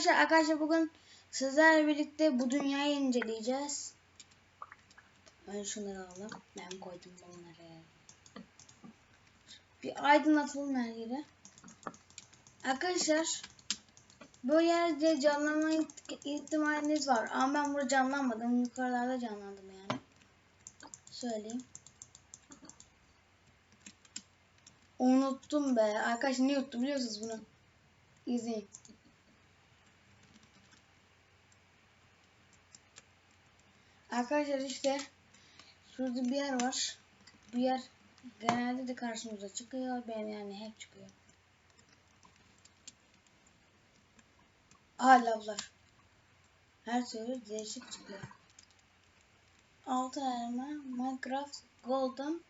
arkadaşlar arkadaşlar bugün sizlerle birlikte bu dünyayı inceleyeceğiz. Ben şunları alalım. Ben koydum bunları. Bir aydınlatalım her yeri. Arkadaşlar bu yerde canlanma iht- ihtimaliniz var. Ama ben burada canlanmadım. Yukarılarda canlandım yani. Söyleyeyim. Unuttum be. Arkadaşlar niye unuttum biliyorsunuz bunu. İzleyin. Arkadaşlar işte şurada bir yer var. Bu yer genelde de karşımıza çıkıyor. Benim yani hep çıkıyor. Aa lavlar. Her türlü değişik çıkıyor. Altı elma, Minecraft, Golden.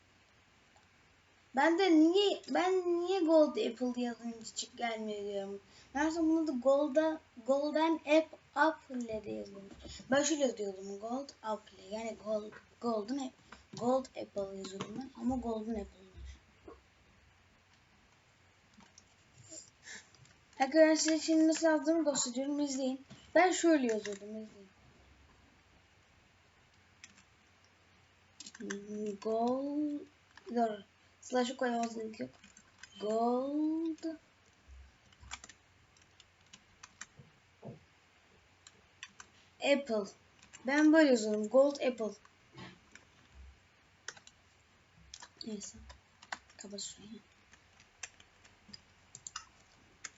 Ben de niye ben niye Gold Apple yazınca çık gelmiyor diyorum. Meğerse bunu da Golda, Golden App Apple diye yazıyorum. Ben şöyle yazıyordum Gold Apple yani Gold Golden Gold Apple yazıyordum ben ama Golden Apple'mış. Arkadaşlar şimdi nasıl yazdığımı gösteriyorum izleyin. Ben şöyle yazıyordum izleyin. Gold Dur. Slash'ı koymamız gerek yok. Gold Apple. Ben böyle yazıyorum. Gold Apple. Neyse. Kapat şurayı.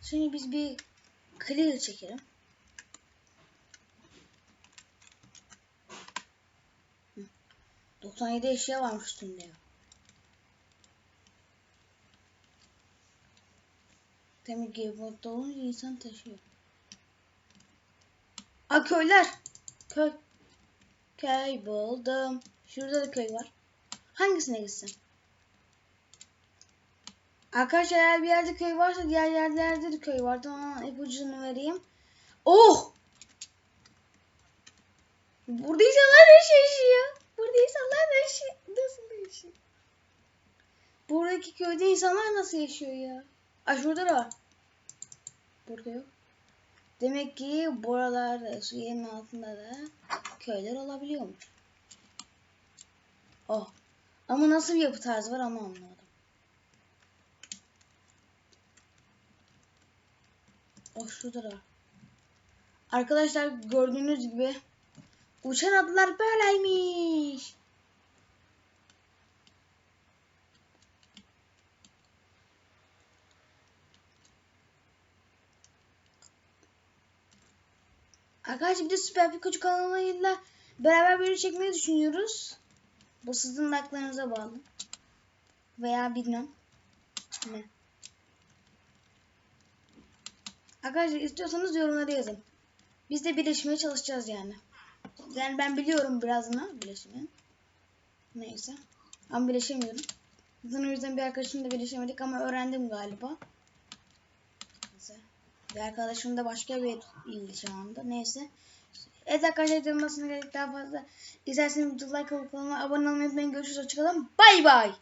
Şimdi biz bir clear çekelim. Hı. 97 eşya varmış üstünde. Demek ki modda olunca insan taşıyor. Aa köyler. Köy. Köy buldum. Şurada da köy var. Hangisine gitsem? Arkadaşlar eğer bir yerde köy varsa diğer yerlerde de köy var. Tamam ipucunu vereyim. Oh! Burada insanlar yaşıyor. Burada insanlar yaşıyor. Nasıl yaşıyor? Buradaki köyde insanlar nasıl yaşıyor ya? Aa şurada da var. Burada yok. Demek ki buralarda su yerin altında da köyler olabiliyormuş. Oh. Ama nasıl bir yapı tarzı var ama anlamadım. Oh şurada da. Arkadaşlar gördüğünüz gibi uçan atlar böyleymiş. Arkadaşlar bir de Süper Pikachu kanalıyla beraber video çekmeyi düşünüyoruz. Bu sizin like'larınıza bağlı. Veya bilmem. Ne. Arkadaşlar istiyorsanız yorumlara yazın. Biz de birleşmeye çalışacağız yani. Yani ben biliyorum birazını birleşmeyi. Neyse. Ama birleşemiyorum. Zaten o yüzden bir arkadaşımla birleşemedik ama öğrendim galiba. Bir arkadaşım da başka bir ildi şu anda. Neyse. Evet arkadaşlar gerek daha fazla. İsterseniz like alıp abone olmayı unutmayın. Görüşürüz. Hoşçakalın. Bay bay.